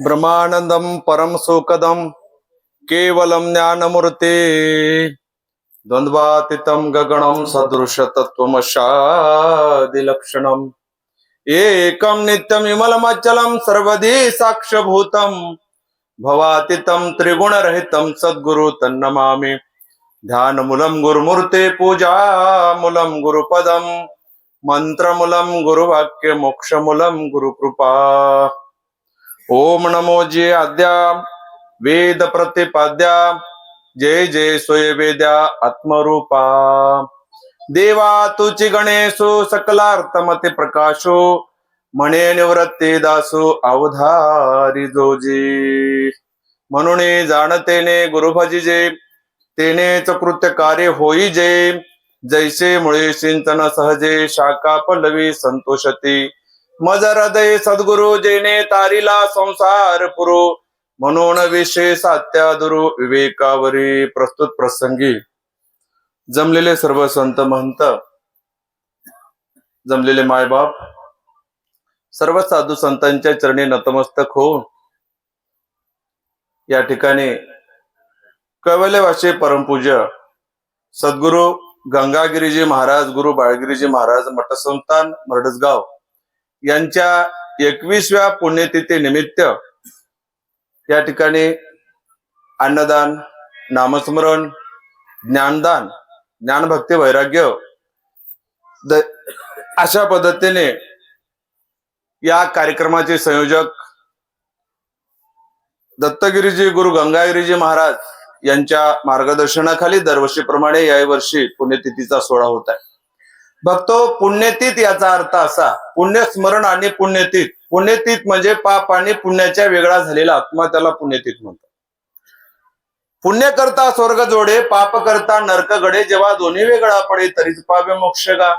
ब्रह्मानंदम परम सुखदम केवलम ज्ञानमूर्ते द्वंद्वातीतम गगणम सदृश तत्वमशादिलक्षणम एकम नित्यम विमलमचलम सर्वधी साक्षभूतम भवातीतम त्रिगुणरहितम सद्गुरु तन्नमामि। ध्यानमूलं गुरुमूर्ते पूजा मूलं गुरुपदम मंत्रमूलं गुरुवाक्य मोक्षमूलं गुरुकृपा। ओम नमो जे आद्या वेद प्रतिपाद्या जय जय सोय वेद्या आत्मरूपा देवा तुची गणेशो सकलार्थमते प्रकाशो। म्हणे निवृत्ती दासो अवधारी जोजी। म्हणून जाणतेने गुरुभजिजे। तेनेच कृत्य कार्य होई जे जैसे मुळे चिंतन सहजे शाखा पल्लवी संतोषती। मज हृदय सद्गुरु जेने तारीला संसार पुरो। म्हणून विषय सात्यादुरु विवेकावरी प्रस्तुत प्रसंगी। जमलेले सर्व संत महंत जमलेले मायबाप सर्व साधू संतांच्या चरणी नतमस्तक होऊन या ठिकाणी कवलेवाशी परमपूज्य सद्गुरु गंगागिरीजी महाराज गुरु बाळगिरीजी महाराज मठसंस्थान मरडसगाव यांच्या एकवीसव्या पुण्यतिथी निमित्त या ठिकाणी अन्नदान नामस्मरण ज्ञानदान ज्ञानभक्ती वैराग्य द- अशा पद्धतीने या कार्यक्रमाचे संयोजक दत्तगिरीजी गुरु गंगागिरीजी महाराज यांच्या मार्गदर्शनाखाली दरवर्षीप्रमाणे या वर्षी पुण्यतिथीचा सोहळा होत आहे. बघतो पुण्यतीत याचा अर्थ असा पुण्यस्मरण आणि पुण्यतीत. पुण्यतीत म्हणजे पाप आणि पुण्याच्या वेगळा झालेला आत्मा त्याला पुण्यतीत म्हणतात. पुण्य करता स्वर्ग जोडे पाप करता नरक गडे जेव्हा दोन्ही वेगळा पडे तरीच पावे मोक्ष गा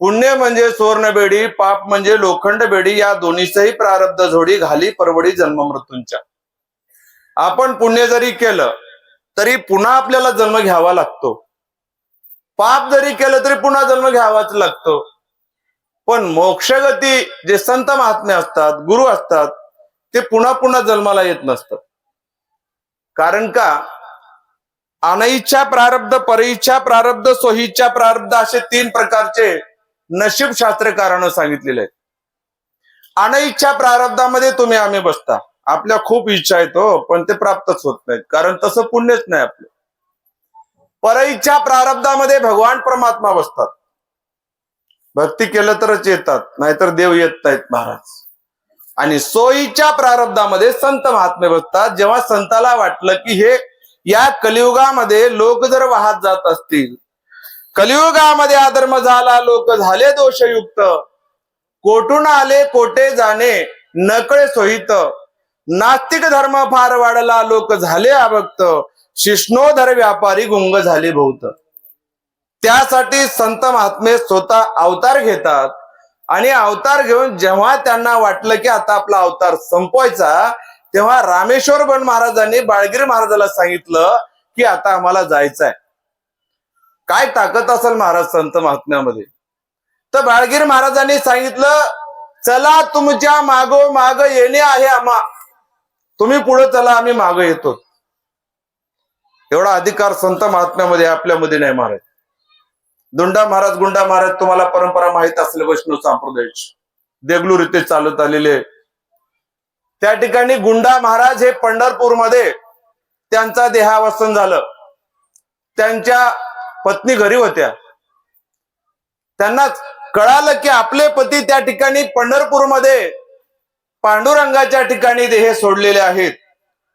पुण्य म्हणजे सुवर्ण बेडी पाप म्हणजे लोखंड बेडी या दोन्हीचही प्रारब्ध जोडी घाली परवडी जन्म मृत्यूंच्या आपण पुण्य जरी केलं तरी पुन्हा आपल्याला जन्म घ्यावा लागतो. पाप जरी केलं तरी पुन्हा जन्म घ्यावाच लागतो. पण मोक्षगती जे संत महात्मे असतात गुरु असतात ते पुन्हा पुन्हा जन्माला येत नसतात. कारण का? अनइच्छा प्रारब्ध परिच्छा प्रारब्ध सोहिच्छा प्रारब्ध असे तीन प्रकारचे नशीब शास्त्रकारानं सांगितलेले आहेत. अनइच्छा प्रारब्धामध्ये तुम्ही आम्ही बसता. आपल्या खूप इच्छा आहेत हो पण ते प्राप्तच होत नाहीत. कारण तसं पुण्यच नाही आपलं. परईच्या प्रारब्धामध्ये भगवान परमात्मा बसतात. भक्ती केलं तरच येतात नाहीतर देव येत नाहीत महाराज. आणि सोयीच्या प्रारब्धामध्ये संत महात्मे बसतात. जेव्हा संताला वाटलं की हे या कलियुगामध्ये लोक जर वाहत जात असतील कलियुगामध्ये अधर्म झाला लोक झाले दोषयुक्त. कोठून आले कोठे जाणे नकळे सोहित नास्तिक धर्म फार वाढला लोक झाले अभक्त. शिष्णोधर व्यापारी गुंग झाले बहुत त्यासाठी संत महात्मे स्वतः अवतार घेतात. आणि अवतार घेऊन जेव्हा त्यांना वाटलं की आता आपला अवतार संपवायचा तेव्हा रामेश्वर बन महाराजांनी बाळगिरी महाराजाला सांगितलं की आता आम्हाला जायचंय. काय ताकद असेल महाराज संत महात्म्यामध्ये? तर बाळगिरी महाराजांनी सांगितलं चला तुमच्या मागो माग येणे आहे आम्हा. तुम्ही पुढे चला आम्ही माग येतो. एवढा अधिकार संत महात्म्यामध्ये आपल्यामध्ये नाही महाराज. दुंडा महाराज गुंडा महाराज तुम्हाला परंपरा माहीत असेल वैष्णव संप्रदायाची देगलूर इथे चालत आलेले. त्या ठिकाणी गुंडा महाराज हे पंढरपूरमध्ये त्यांचा देहावसन झालं. त्यांच्या पत्नी घरी होत्या. त्यांना कळालं की आपले पती त्या ठिकाणी पंढरपूरमध्ये पांडुरंगाच्या ठिकाणी देह सोडलेले आहेत.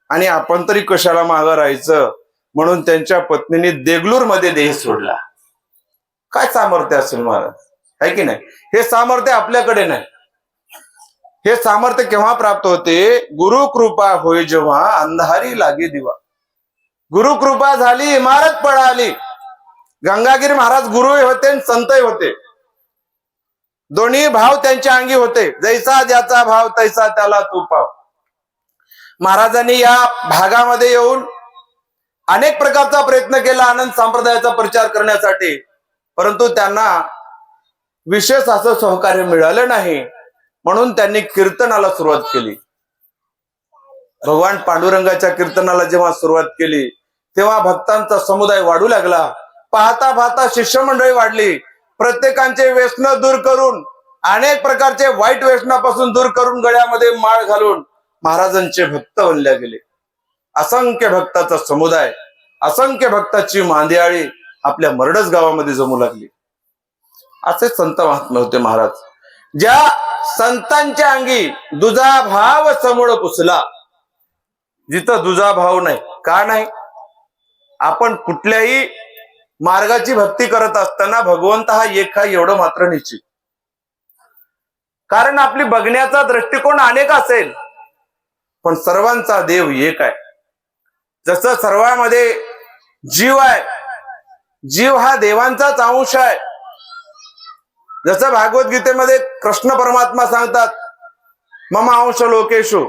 आणि आपण तरी कशाला मागं राहायचं? म्हणून त्यांच्या पत्नीने देगलूरमध्ये देह सोडला. काय सामर्थ्य असेल महाराज? आहे की नाही? हे सामर्थ्य आपल्याकडे नाही. हे सामर्थ्य केव्हा प्राप्त होते? गुरु कृपा होय जेव्हा अंधारी लागे दिवा. गुरु कृपा झाली इमारत पळाली. गंगागिरी महाराज गुरुही होते आणि संतही होते. दोन्ही भाव त्यांच्या अंगी होते. जैसा ज्याचा भाव तैसा त्याला तू पाव. महाराजांनी या भागामध्ये येऊन अनेक प्रकारचा प्रयत्न केला आनंद संप्रदायाचा प्रचार करण्यासाठी. परंतु त्यांना विशेष असं सहकार्य मिळालं नाही. म्हणून त्यांनी कीर्तनाला सुरुवात केली. भगवान पांडुरंगाच्या कीर्तनाला जेव्हा सुरुवात केली तेव्हा भक्तांचा समुदाय वाढू लागला. पाहता पाहता शिष्यमंडळी वाढली. प्रत्येकांचे व्यसन दूर करून अनेक प्रकारचे वाईट व्यसनापासून दूर करून गळ्यामध्ये माळ घालून महाराजांचे भक्त बनल्या गेले. असंख्य भक्ताचा समुदाय असंख्य भक्ताची मांदियाळी आपल्या मरडस गावामध्ये जमू लागली. असे संत महात्मा होते महाराज. ज्या संतांच्या अंगी दुजा भाव समोर पुसला जिथं दुजा भाव नाही का नाही? आपण कुठल्याही मार्गाची भक्ती करत असताना भगवंत हा एक हा एवढं मात्र निश्चित. कारण आपली बघण्याचा दृष्टिकोन अनेक असेल पण सर्वांचा देव एक आहे. जसं सर्वांमध्ये जीव आहे जीव हा देवांचाच अंश आहे. जसं भागवत गीतेमध्ये कृष्ण परमात्मा सांगतात मम अंश लोकेशो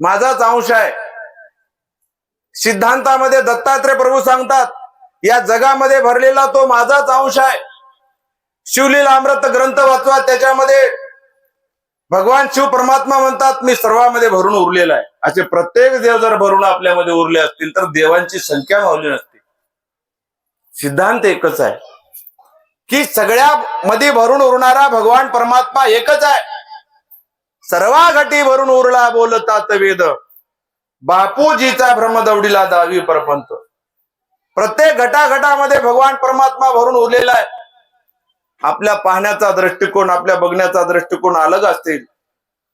माझाच अंश आहे. सिद्धांतामध्ये दत्तात्रय प्रभू सांगतात या जगामध्ये भरलेला तो माझाच अंश आहे. शिवलीला अमृत ग्रंथ वाचवा त्याच्यामध्ये भगवान शिव परमात्मा म्हणतात मी सर्वांमध्ये भरून उरलेला आहे. असे प्रत्येक देव जर भरून आपल्यामध्ये उरले असतील तर देवांची संख्या मावली नसते. सिद्धांत एकच आहे की सगळ्या मध्ये भरून उरणारा भगवान परमात्मा एकच आहे. सर्वा घटी भरून उरला बोलतात वेद. बापूजीचा भ्रमदवडीला दावी परपंत प्रत्येक घटाघटामध्ये भगवान परमात्मा भरून उरलेला आहे. आपल्या पाहण्याचा दृष्टिकोन आपल्या बघण्याचा दृष्टिकोन अलग असतील.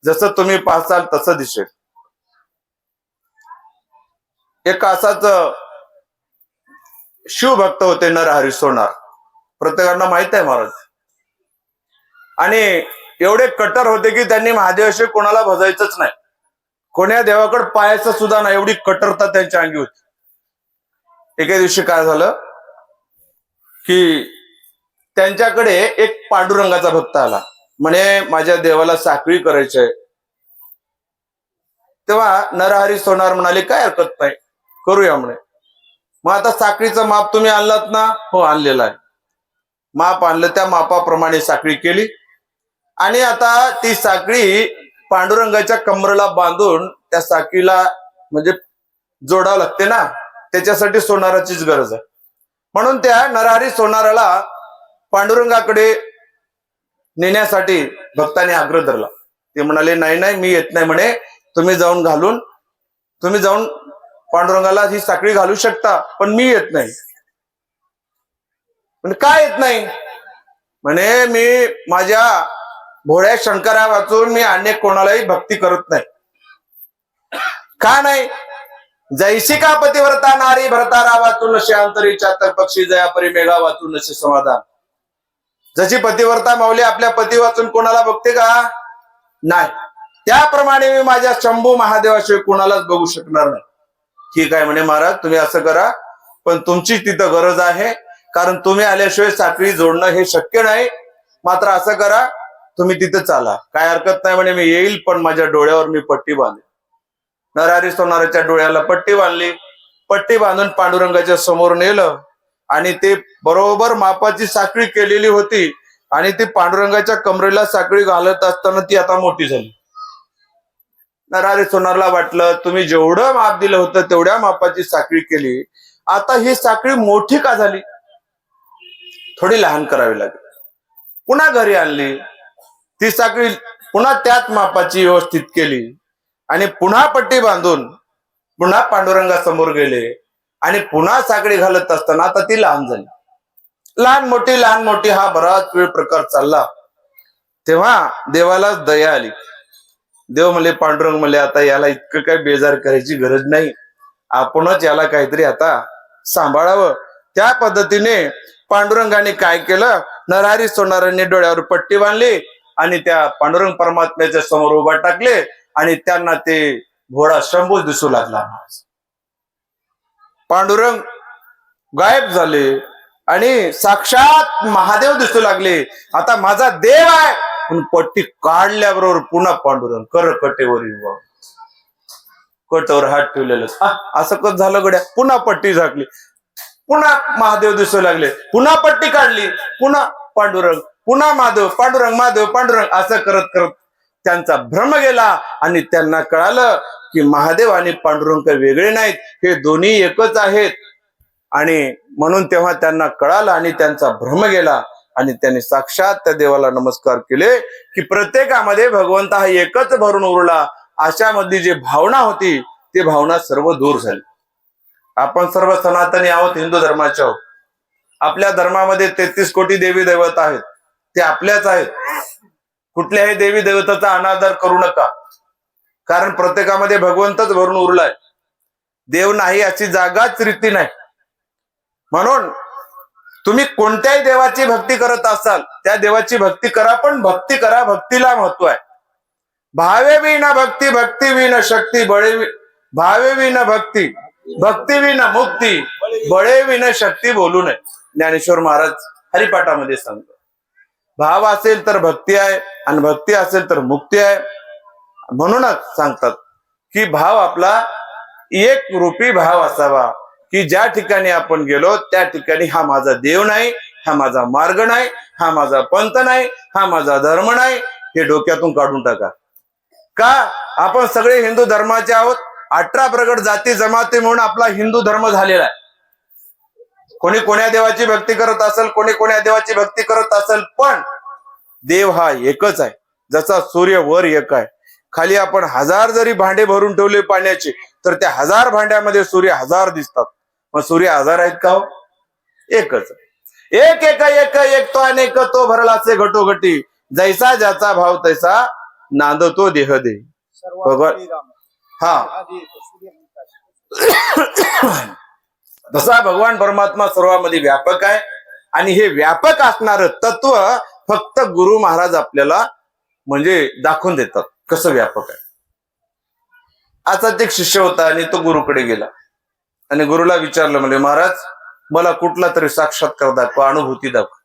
जसं तुम्ही पाहसाल तसं दिसेल. एक असाच शिवभक्त होते नरहरी सोनार. प्रत्येकांना माहीत आहे महाराज. आणि एवढे कट्टर होते की त्यांनी महादेवाशी कोणाला भजायचंच नाही. कोण्या देवाकडे पायाचं सुद्धा नाही एवढी कट्टरता त्यांच्या अंगी होती. एके दिवशी काय झालं? की त्यांच्याकडे एक पांडुरंगाचा भक्त आला. म्हणे माझ्या देवाला साखळी करायची आहे. तेव्हा नरहरी सोनार म्हणाले काय हरकत नाही. करूया म्हणे. मग आता साखळीचं माप तुम्ही आणलात ना? हो आणलेला आहे. माप आणलं त्या मापाप्रमाणे साखळी केली. आणि आता ती साखळी पांडुरंगाच्या कमरेला बांधून त्या साखळीला म्हणजे जोडावं लागते ना? त्याच्यासाठी सोनाराचीच गरज आहे. म्हणून त्या नरहरी सोनाराला पांडुरंगाकडे नेण्यासाठी भक्ताने आग्रह धरला. ते म्हणाले नाही नाही मी येत नाही म्हणे. तुम्ही जाऊन घालून तुम्ही जाऊन पांडुरंगाला ही साखळी घालू शकता पण मी येत नाही. म्हणजे काय येत नाही? म्हणे मी माझ्या भोळ्या शंकरा वाचून मी अनेक कोणालाही भक्ती करत नाही. का नाही? जैसी का पतिव्रता नारी भरतारा वाचून नसे अंतरीच्या तर पक्षी जयापरी मेघा वाचून नसे समाधान. जशी पतिव्रता माऊली आपल्या पती वाचून कोणाला बघते का? नाही. त्याप्रमाणे मी माझ्या शंभू महादेवाशिवाय कोणालाच बघू शकणार नाही. ठीक आहे म्हणे महाराज तुम्ही असं करा. पण तुमची तिथं गरज आहे. कारण तुम्ही आल्याशिवाय साखळी जोडणं हे शक्य नाही. मात्र असं करा तुम्ही तिथं चाला. काय हरकत नाही म्हणे मी येईल पण माझ्या डोळ्यावर मी पट्टी बांधेल नरारी सोनाराच्या डोळ्याला पट्टी बांधली. पट्टी बांधून पांडुरंगाच्या समोर नेलं. आणि ते बरोबर मापाची साखळी केलेली होती. आणि ती पांडुरंगाच्या कमरेला साखळी घालत असताना ती आता मोठी झाली. नरारे सोनारला वाटलं तुम्ही जेवढं माप दिलं होतं तेवढ्या मापाची साखळी केली. आता ही साखळी मोठी का झाली? थोडी लहान करावी लागेल. पुन्हा घरी आणली. ती साखळी पुन्हा त्याच मापाची व्यवस्थित केली. आणि पुन्हा पट्टी बांधून पुन्हा पांडुरंगासमोर गेले. आणि पुन्हा साखळी घालत असताना आता ती लहान झाली. लहान मोठी लहान मोठी हा बराच वेळ प्रकार चालला. तेव्हा देवाला दया आली. देव म्हणले पांडुरंग म्हणले आता याला इतकं काय बेजार करायची गरज नाही. आपणच याला काहीतरी आता सांभाळावं. त्या पद्धतीने पांडुरंगाने काय केलं? नरहरी सोनारांनी डोळ्यावर पट्टी बांधली आणि त्या पांडुरंग परमात्म्याच्या समोर उभा टाकले आणि त्यांना ते घोडा शंभू दिसू लागला. पांडुरंग गायब झाले आणि साक्षात महादेव दिसू लागले. आता माझा देव आहे. पण पट्टी काढल्याबरोबर पुन्हा पांडुरंग कर कटेवर कटेवर हात ठेवलेलं. असं कस झालं गड्या? पुन्हा पट्टी झाकली. पुन्हा महादेव दिसू लागले. पुन्हा पट्टी काढली. पुन्हा पांडुरंग. पुन्हा महादेव. पांडुरंग महादेव पांडुरंग. असं करत करत त्यांचा भ्रम गेला आणि त्यांना कळालं की महादेव आणि पांडुरंग वेगळे नाहीत. हे दोन्ही एकच आहेत. आणि म्हणून तेव्हा त्यांना कळालं आणि त्यांचा भ्रम गेला. आणि त्यांनी साक्षात त्या देवाला नमस्कार केले की प्रत्येकामध्ये भगवंत हा एकच भरून उरला. अशामधली जी भावना होती ती भावना सर्व दूर झाली. आपण सर्व सनातनी आहोत हिंदू धर्माचे आहोत. आपल्या धर्मामध्ये तेहतीस कोटी देवी दैवत आहेत. ते आपल्याच आहेत. कुठल्याही देवी देवताचा अनादर करू नका. कारण प्रत्येकामध्ये भगवंतच भरून उरलाय. देव नाही अशी जागाच रीती नाही. म्हणून तुम्ही कोणत्याही देवाची भक्ती करत असाल त्या देवाची भक्ती करा पण भक्ती करा भक्तीला महत्त्व आहे. भावे विना भक्ती भक्ती विना शक्ती बळे वि- भावे विना भक्ती भक्ती विना मुक्ती बळे विना शक्ती बोलू नये. ज्ञानेश्वर महाराज हरिपाठामध्ये सांगतो भाव असेल तर भक्ती आहे आणि भक्ती असेल तर मुक्ती आहे. म्हणूनच सांगतात की भाव आपला एक रूपी भाव असावा. की ज्या ठिकाणी आपण गेलो त्या ठिकाणी हा माझा देव नाही हा माझा मार्ग नाही हा माझा पंथ नाही हा माझा धर्म नाही हे डोक्यातून काढून टाका. का? आपण सगळे हिंदू धर्माचे आहोत. अठरा प्रगट जाती जमाती म्हणून आपला हिंदू धर्म झालेला आहे. कोणी कोण्या देवाची भक्ती करत असेल कोणी कोण्या देवाची भक्ती करत असेल पण देव हा एकच आहे. जसा सूर्य वर एक आहे. खाली आपण हजार जरी भांडे भरून ठेवले पाण्याचे तर त्या हजार भांड्यामध्ये सूर्य हजार दिसतात. मग सूर्य हजार आहेत का हो? एकच. एक एक एक एक तो अनेक तो भरला से घटोघटी. जैसा ज्याचा भाव तैसा नांदतो देह दे. भगवान हा. तसा भगवान परमात्मा सर्वांमध्ये व्यापक आहे. आणि हे व्यापक असणार तत्व फक्त गुरु महाराज आपल्याला म्हणजे दाखवून देतात कसं व्यापक आहे. असाच एक शिष्य होता आणि तो गुरुकडे गेला. आणि गुरुला विचारलं म्हणजे महाराज मला कुठला तरी साक्षात्कार दाखवा अनुभूती दाखव.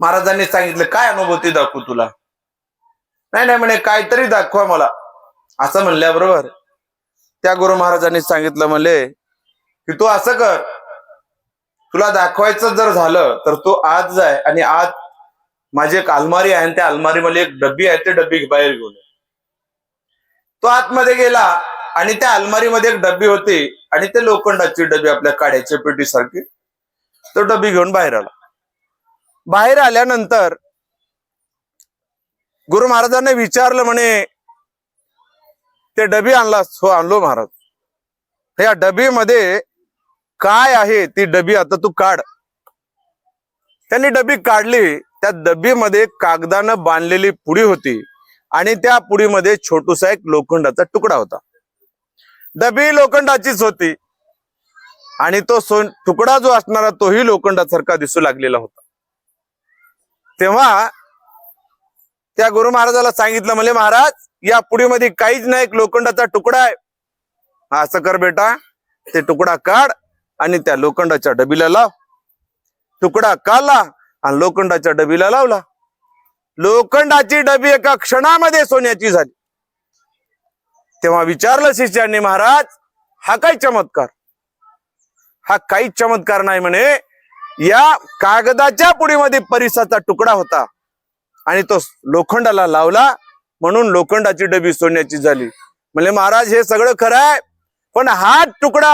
महाराजांनी सांगितलं काय अनुभूती दाखवू तुला? नाही नाही म्हणे काहीतरी दाखवा मला. असं म्हणल्याबरोबर त्या गुरु महाराजांनी सांगितलं म्हणले की तू असं कर तुला दाखवायचं जर झालं तर तू आज जाय आणि आज माझी एक अलमारी आहे आणि त्या अलमारीमध्ये एक डब्बी आहे ते डब्बी बाहेर घेऊन तो आतमध्ये गेला आणि त्या अलमारीमध्ये एक डब्बी होती आणि ते लोखंडाची डबी आपल्या काड्याच्या पेटीसारखी तो डबी घेऊन बाहेर आला. बाहेर आल्यानंतर गुरु महाराजांनी विचारलं म्हणे ते डबी आणला हो आणलो महाराज. या डबीमध्ये काय आहे? ती डबी आता तू काढ. त्यांनी डबी काढली. त्या डबीमध्ये कागदानं बांधलेली पुडी होती आणि त्या पुडीमध्ये छोटूसा एक लोखंडाचा तुकडा होता. डबी लोखंडाचीच होती. आणि तो सोन तुकडा जो असणारा तोही लोखंडासारखा दिसू लागलेला होता. तेव्हा त्या गुरु महाराजाला सांगितलं म्हणजे महाराज या पुडीमध्ये काहीच नाही एक लोखंडाचा तुकडा आहे. हा, असं कर बेटा ते तुकडा काढ आणि त्या लोखंडाच्या डबीला लाव. तुकडा काढला आणि लोखंडाच्या डबीला लावला. लोखंडाची डबी एका क्षणामध्ये सोन्याची झाली. तेव्हा विचारलं शिष्यांनी महाराज हा काय चमत्कार? हा काही चमत्कार नाही म्हणे. या कागदाच्या पुडीमध्ये परिसाचा तुकडा होता आणि तो लोखंडाला लावला. म्हणून लोखंडाची डबी सोन्याची झाली. म्हणजे महाराज हे सगळं खरं आहे पण हा तुकडा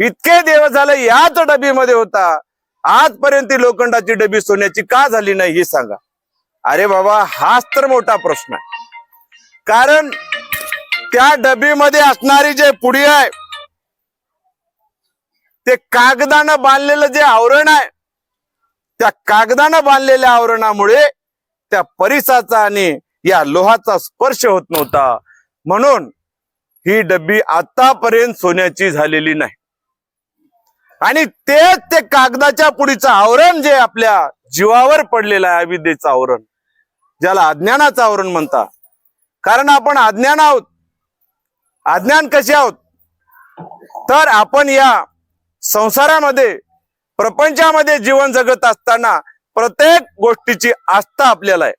इतके देव झाले याच डबीमध्ये होता. आजपर्यंत लोखंडाची डबी सोन्याची का झाली नाही हे सांगा. अरे बाबा हाच तर मोठा प्रश्न आहे. कारण त्या डबीमध्ये असणारी जे पुडी आहे ते कागदानं बांधलेलं जे आवरण आहे त्या कागदानं बांधलेल्या आवरणामुळे त्या परिसाचा आणि या लोहाचा स्पर्श होत नव्हता. म्हणून ही डब्बी आतापर्यंत सोन्याची झालेली नाही. आणि तेच ते कागदाच्या पुढीचं आवरण जे आपल्या जीवावर पडलेलं आहे अविद्येचं आवरण ज्याला अज्ञानाचं आवरण म्हणतात. कारण आपण अज्ञान आहोत. अज्ञान कसे आहोत? तर आपण या संसारामध्ये प्रपंचामध्ये जीवन जगत असताना प्रत्येक गोष्टीची आस्था आपल्याला आहे.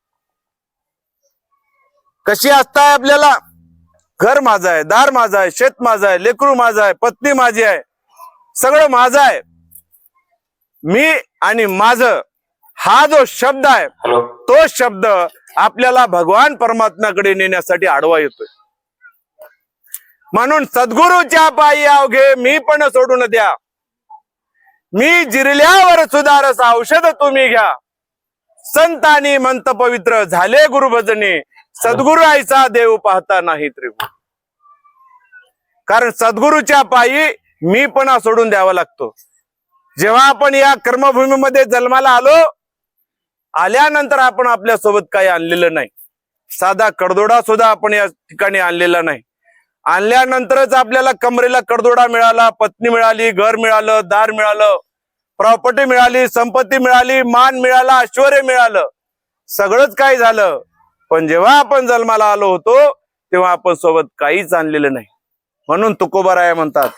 कशी आस्था आहे आपल्याला? घर माझं आहे दार माझं आहे शेत माझं आहे लेकरू माझं आहे पत्नी माझी आहे सगळं माझं आहे. मी आणि माझं हा जो शब्द आहे तो शब्द आपल्याला भगवान परमात्म्याकडे नेण्यासाठी आडवा येतोय. म्हणून सद्गुरूच्या पायी अवघे मी पण सोडून द्या. मी जिरल्यावर सुधारस औषध तुम्ही घ्या. संतानी मंत पवित्र झाले गुरुभजने. सद्गुरु आईचा देव पाहता नाही त्रिभुवन कारण सद्गुरूच्या पायी मी पण सोडून द्यावा लागतो. जेव्हा आपण या कर्मभूमीमध्ये जन्माला आलो आल्यानंतर आपण आपल्यासोबत काही आणलेलं नाही. साधा कडदोडा सुद्धा आपण या ठिकाणी आणलेला नाही. आणल्यानंतरच आपल्याला कमरेला कडदोडा मिळाला पत्नी मिळाली घर मिळालं दार मिळालं प्रॉपर्टी मिळाली संपत्ती मिळाली मान मिळाला ऐश्वर मिळालं. सगळंच काही झालं. पण जेव्हा आपण जन्माला आलो होतो तेव्हा आपण सोबत काहीच आणलेलं नाही. म्हणून तुकोबराय म्हणतात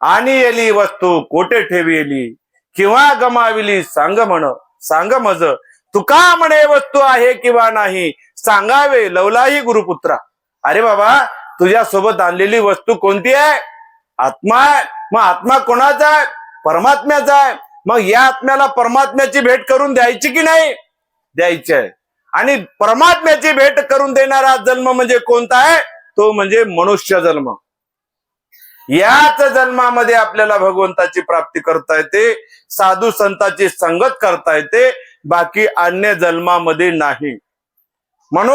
आणि येली वस्तू कोठे ठेविली? किंवा गमाविली? सांग म्हण सांग मज. तुका म्हणे वस्तू आहे किंवा नाही? सांगावे लवलाही गुरुपुत्रा. अरे बाबा तुझ्या सोबत आणलेली वस्तू कोणती आहे? आत्मा आहे. मग आत्मा कोणाचा आहे? परमात्म्याचा आहे. मग या आत्म्याला परमात्म्याची भेट करून द्यायची की नाही? द्यायची आहे. आणि परमात्म्याची भेट करून देणारा जन्म म्हणजे कोणता आहे? तो म्हणजे मनुष्य जन्म. याच जन्मामध्ये आपल्याला भगवंताची प्राप्ती करता येते. साधू संताची संगत करता येते. बाकी अन्य जन्मामध्ये नाही. म्हणून